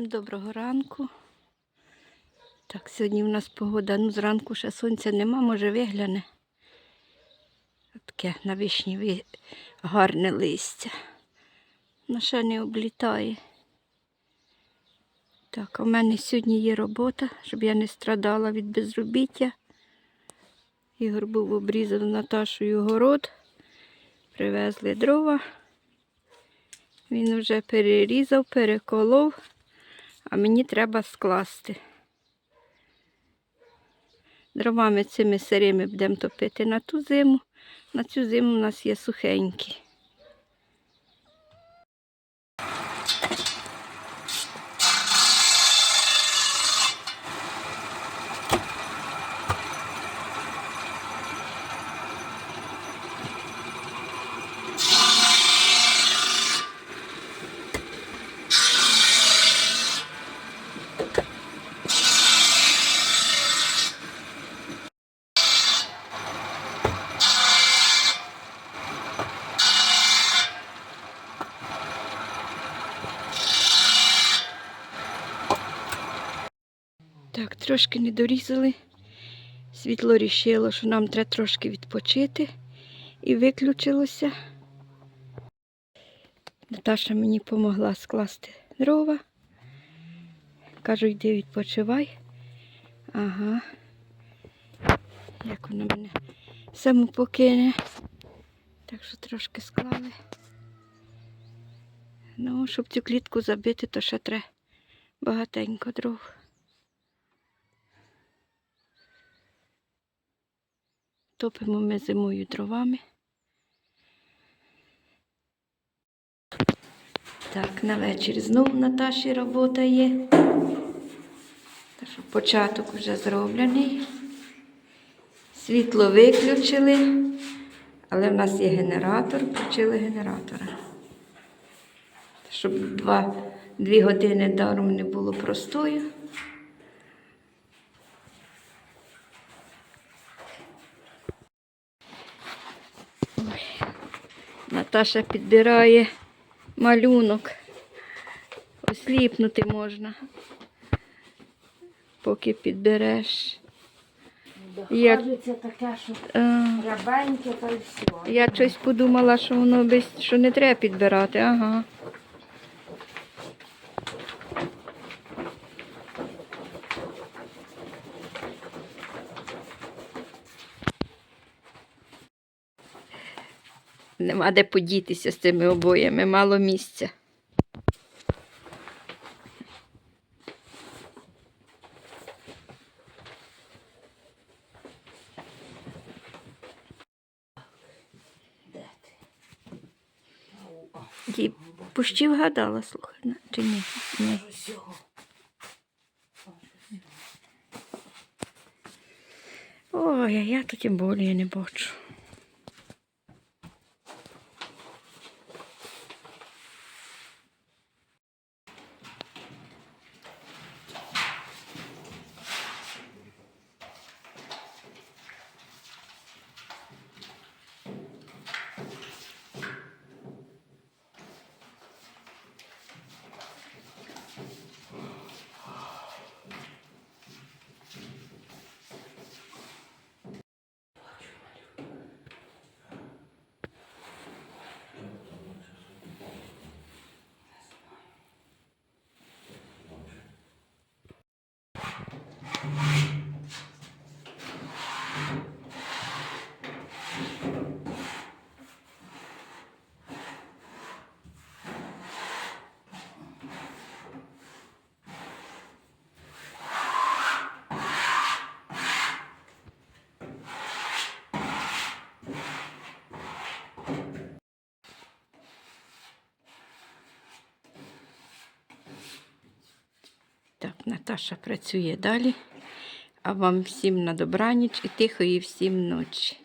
Всім доброго ранку. Так, сьогодні в нас погода, ну зранку ще сонця нема, може вигляне. Таке на вишні гарне листя. Ну ще не облітає. Так, в мене сьогодні є робота, щоб я не страдала від безробіття. Ігор був обрізав Наташою город. Привезли дрова. Він вже перерізав, переколов, а мені треба скласти. Дровами цими сирими будемо топити на ту зиму. На цю зиму у нас є сухенькі. Так, трошки не дорізали. Світло рішило, що нам треба трошки відпочити. І виключилося. Наташа мені допомогла скласти дрова. Кажу, йди відпочивай. Ага. Як воно мене саму покине. Так що трошки склали. Ну, щоб цю клітку забити, то ще треба багатенько дров. Топимо ми зимою дровами. Так, на вечір знову Наташі робота є. Початок вже зроблений. Світло виключили, але в нас є генератор, включили генератора. Щоб два, дві години даром не було простою. Наташа підбирає малюнок. Осліпнути можна. Поки підбереш. Як- Кажеться таке, що рябеньке, та й все. я щось подумала, що воно без, що не треба підбирати. Ага. Нема де подітися з цими обоями, мало місця. Де пущі вгадала, слухай, чи ні? Ні. Ой, а я тим більше не бачу. Так, Наташа працює далі. А вам всім на добраніч і тихої всім ночі.